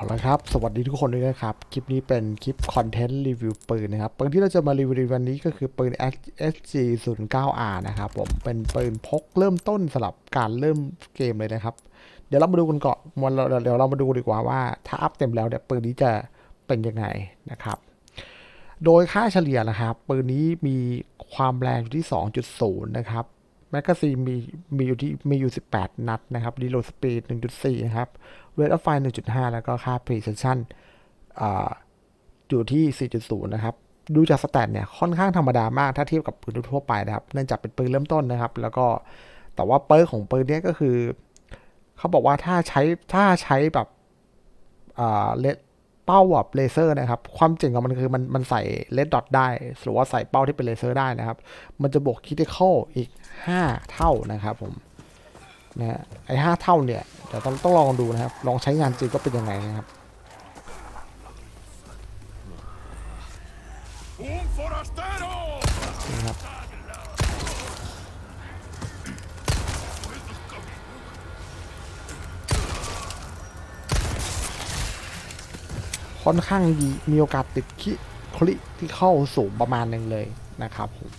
เอาละครับ สวัสดีทุกคนด้วยนะครับ คลิปนี้เป็นคลิปคอนเทนต์รีวิวปืนนะครับ ปืนที่เราจะมารีวิวในวันนี้ก็คือปืน SG 0 9 R นะครับผม เป็นปืนพกเริ่มต้นสำหรับการเริ่มเกมเลยนะครับ เดี๋ยวเรามาดูกันก่อนวันเราเดี๋ยวเรามาดูดีกว่าว่าถ้าอัพเต็มแล้วเนี่ยปืนนี้จะเป็นยังไงนะครับ โดยค่าเฉลี่ยนะครับ ปืนนี้มีความแรงอยู่ที่ 2.0 นะครับ แมกกาซีนมีมีอยู่ที่มีอยู่ 18 นัดนะครับรีโหลดสปีด 1.4 นะครับเรทออฟไฟ1.5 แล้วก็ค่า precision อ่าอยู่ที่ 4.0 นะครับ ดูจากสแตทเนี่ยค่อนข้างธรรมดามากถ้าเทียบกับปืนทั่วไปนะครับ เนื่องจากเป็นปืนเริ่มต้นนะครับ แล้วก็แต่ว่าเปิร์ของปืนเนี้ยก็คือ เขาบอกว่าถ้าใช้ถ้าใช้แบบเล เป้าแบบเลเซอร์นะครับ ความเจ๋งของมันคือมันมันใส่เลดดอทได้ หรือว่าใส่เป้าที่เป็นเลเซอร์ได้นะครับ มันจะบวกคิติคอลอีก 5 เท่านะครับผมนะฮะไอ้ห้าเท่าเนี่ยเดี๋ยวต้องต้องลองดูนะครับ ลองใช้งานจริงก็เป็นยังไงนะครับนี่ครับ ค่อนข้างดีมีโอกาสติดคิคลิที่เข้าสูงประมาณหนึ่งเลยนะครับผม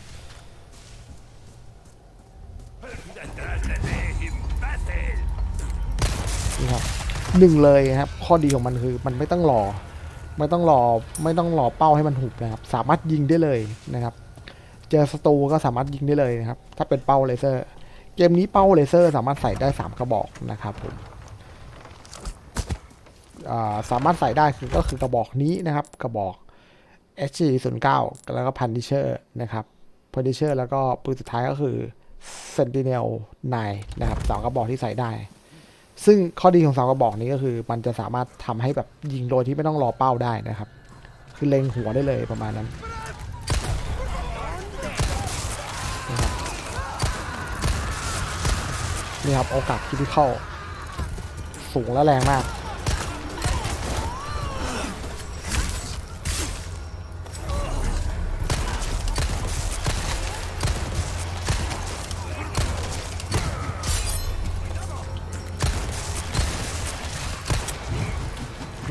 นี่ครับหนึ่งเลยครับ ข้อดีของมันคือมันไม่ต้องรอ ไม่ต้องรอไม่ต้องรอเป้าให้มันหุบนะครับ สามารถยิงได้เลยนะครับ เจอศัตรูก็สามารถยิงได้เลยนะครับ ถ้าเป็นเป้าเลเซอร์ เกมนี้เป้าเลเซอร์ สามารถใส่ได้ 3 กระบอกนะครับผม สามารถใส่ได้คือก็คือกระบอกนี้นะครับ กระบอก SG 0 9 แล้วก็ Punisher นะครับ Punisher แล้วก็ปืนสุดท้ายก็คือ Sentinel 9นะครับสองกระบอกที่ใส่ได้ ซึ่งข้อดีของสองกระบอกนี้ก็คือ มันจะสามารถทำให้แบบยิงโดยที่ไม่ต้องรอเป้าได้นะครับ คือเล็งหัวได้เลยประมาณนั้นนี่ครับโอกาสคิดที่เข้าสูงและแรงมาก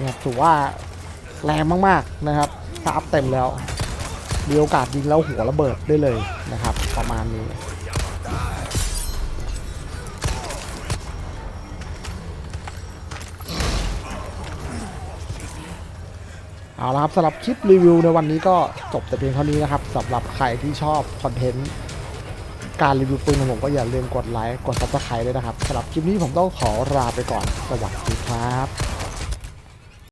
นี่ครับถือว่าแรงมากๆนะครับถ้าอัพเต็มแล้วมีโอกาสยิงแล้วหัวระเบิดได้เลยนะครับ ประมาณนี้เอาละครับสำหรับคลิปรีวิวในวันนี้ก็จบแต่เพียงเท่านี้นะครับสำหรับใครที่ชอบคอนเทนต์การรีวิวปืนของผมก็อย่าลืมกดไลค์กดซับสไครต์ด้วยนะครับสำหรับคลิปนี้ผมต้องขอลาไปก่อนสวัสดีครับ